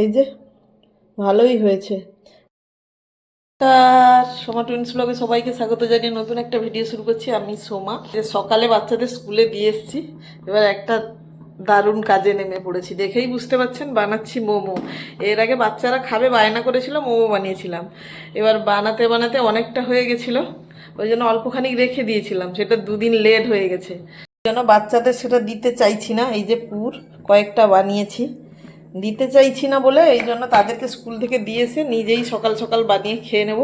এই যে, ভালোই হয়েছে। আর সোমা টুইন্স ব্লগে সবাইকে স্বাগত জানিয়ে নতুন একটা ভিডিও শুরু করছি। আমি সোমা। যে সকালে বাচ্চাদের স্কুলে দিয়ে এসেছি, এবার একটা দারুণ কাজে নেমে পড়েছি। দেখেই বুঝতে পারছেন, বানাচ্ছি মোমো। এর আগে বাচ্চারা খাবে, বায়না করেছিল, মোমো বানিয়েছিলাম। এবার বানাতে বানাতে অনেকটা হয়ে গেছিল, ওই জন্য অল্পখানি রেখে দিয়েছিলাম। সেটা দুদিন লেট হয়ে গেছে। যেন বাচ্চাদের সেটা দিতে চাইছি না, এই যে পুর, কয়েকটা বানিয়েছি। দিতে চাইছি না বলে, এই জন্য তাদেরকে স্কুল থেকে দিয়েছে নিজেই সকাল সকাল বানিয়ে খেয়ে নেব।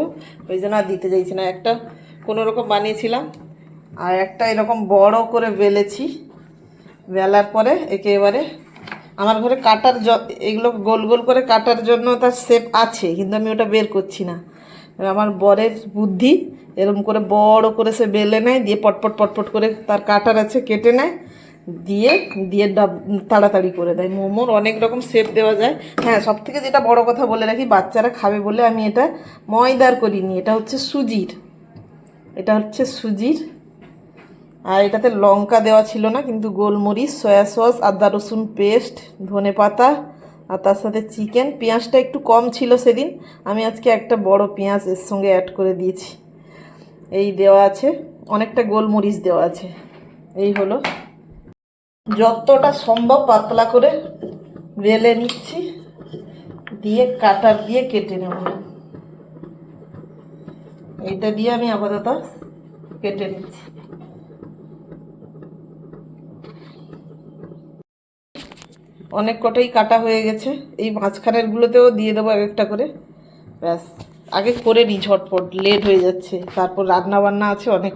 ওই জন্য আর দিতে চাইছি না। একটা কোনো রকম বানিয়েছিলাম, আর একটা এরকম বড় করে বেলেছি। বেলার পরে একে এবারে আমার ঘরে কাটার জ- এগুলো গোল গোল করে কাটার জন্য তার শেপ আছে, কিন্তু আমি ওটা বের করছি না। আমার বরের বুদ্ধি এরকম করে বড় করে সে বেলে নেয়, দিয়ে পটপট পটপট করে তার কাটার আছে, কেটে নেয়। দিয়ে দিয়ে ডাব তাড়াতাড়ি করে দেয়। মোমোর অনেক রকম শেপ দেওয়া যায়। হ্যাঁ সব থেকে যেটা বড় কথা বলে রাখি, বাচ্চারা খাবে বলে আমি এটা ময়দার করিনি। এটা হচ্ছে সুজির। এটা হচ্ছে সুজির। আর এটাতে লঙ্কা দেওয়া ছিল না, কিন্তু গোলমরিচ, সয়া সস, আদা রসুন পেস্ট, ধনে পাতা, আর তার সাথে চিকেন। পেঁয়াজটা একটু কম ছিল সেদিন। আমি আজকে একটা বড় পেঁয়াজ এর সঙ্গে অ্যাড করে দিয়েছি। এই দেওয়া আছে। অনেকটা গোলমরিচ দেওয়া আছে। এই হলো যতটা সম্ভব পাতলা করে বেলে নিচ্ছি, দিয়ে কাটার দিয়ে কেটে নেব। এইটা দিয়ে আমি আপাতত কেটে নিচ্ছি। অনেক কটাই কাটা হয়ে গেছে, এই মাঝখানের গুলোতেও দিয়ে দেবো এক একটা করে। ব্যাস, আগে করে নিই ঝটপট, লেট হয়ে যাচ্ছে, তারপর রান্না বান্না আছে অনেক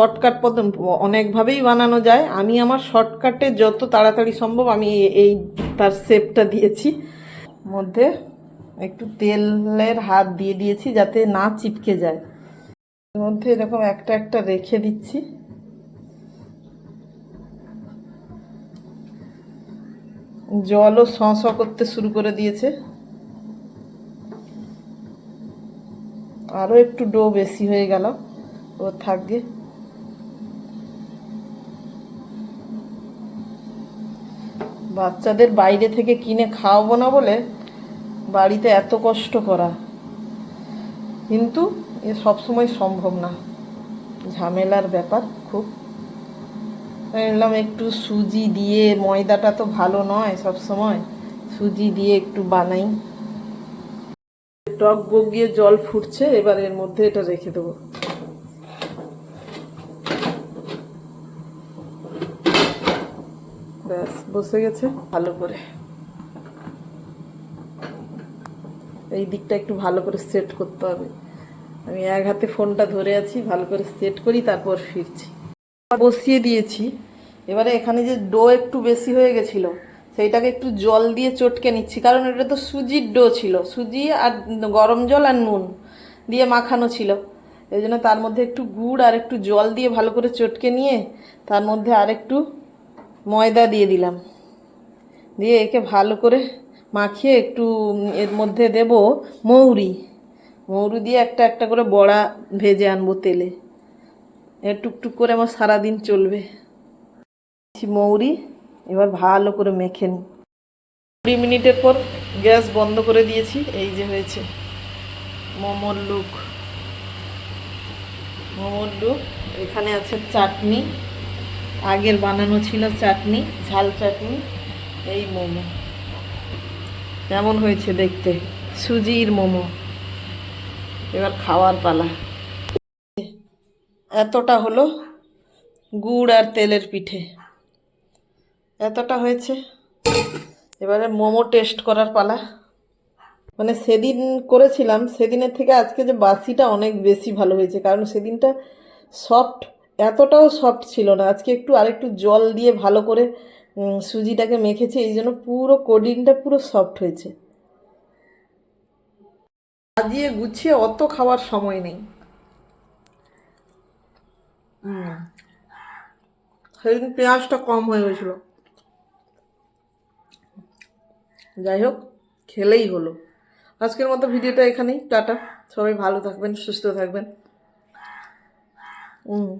শর্টকাট পদ্ধ অনেকভাবেই বানানো যায়। আমি আমার শর্টকাটে যত তাড়াতাড়ি সম্ভব আমি এই তার শেপটা দিয়েছি। মধ্যে একটু তেলের হাত দিয়ে দিয়েছি যাতে না চিপকে যায়। এর মধ্যে এরকম একটা একটা রেখে দিচ্ছি। জলও স করতে শুরু করে দিয়েছে। আরও একটু ডো বেশি হয়ে গেল। ও থাকবে। বাচ্চাদের বাইরে থেকে কিনে খাওয়াবো না বলে বাড়িতে এত কষ্ট করা। কিন্তু এ সবসময় সম্ভব না। ঝামেলার ব্যাপার খুব। বললাম, একটু সুজি দিয়ে, ময়দাটা তো ভালো নয় সব সময় সুজি দিয়ে একটু বানাই। টক বগিয়ে জল ফুটছে, এবার এর মধ্যে এটা রেখে দেবো। ব্যাস, বসে গেছে। ভালো করে। এই দিকটা একটু ভালো করে সেট করতে হবে। আমি এক হাতে ফোনটা ধরে আছি, ভালো করে সেট করি, তারপর ফিরছি। বসিয়ে দিয়েছি। এবারে এখানে যে ডো একটু বেশি হয়ে গেছিল, সেইটাকে একটু জল দিয়ে চটকে নিচ্ছি, কারণ এটা তো সুজির ডো ছিল। সুজি আর গরম জল আর নুন দিয়ে মাখানো ছিল। এই জন্য তার মধ্যে একটু গুড় আর একটু জল দিয়ে ভালো করে চটকে নিয়ে, তার মধ্যে আর একটু ময়দা দিয়ে দিলাম। দিয়ে একে ভালো করে মাখিয়ে একটু এর মধ্যে দেব মৌরি। মৌরি দিয়ে একটা একটা করে বড়া ভেজে আনব তেলে। এ টুকটুক করে আমার সারাদিন চলবে। মৌরি, এবার ভালো করে মেখে নিই। কুড়ি মিনিটের পর গ্যাস বন্ধ করে দিয়েছি, এই যে হয়েছে মোমোর লুক। মোমোর লুক, এখানে আছে চাটনি। আগের বানানো ছিল চাটনি, ঝাল চাটনি, এই মোমো। কেমন হয়েছে দেখতে? সুজির মোমো। এবার খাওয়ার পালা। এতটা হলো গুড় আর তেলের পিঠে। এতটা হয়েছে। এবারে মোমো টেস্ট করার পালা। মানে সেদিন করেছিলাম, সেদিনের থেকে আজকে যে বাসিটা অনেক বেশি ভালো হয়েছে, কারণ সেদিনটা সফট এতটাও সফট ছিল না। আজকে একটু আরেকটু জল দিয়ে ভালো করে সুজিটাকে মেখেছি, এই জন্য পুরো কোডিংটা পুরো সফট হয়েছে। সাজিয়ে গুছিয়ে অত খাওয়ার সময় নেই। সেদিন পেঁয়াজটা কম হয়ে গেছিল। যাই হোক, খেলেই হলো। আজকের মতো ভিডিওটা এখানেই, টাটা। সবাই ভালো থাকবেন, সুস্থ থাকবেন। হুম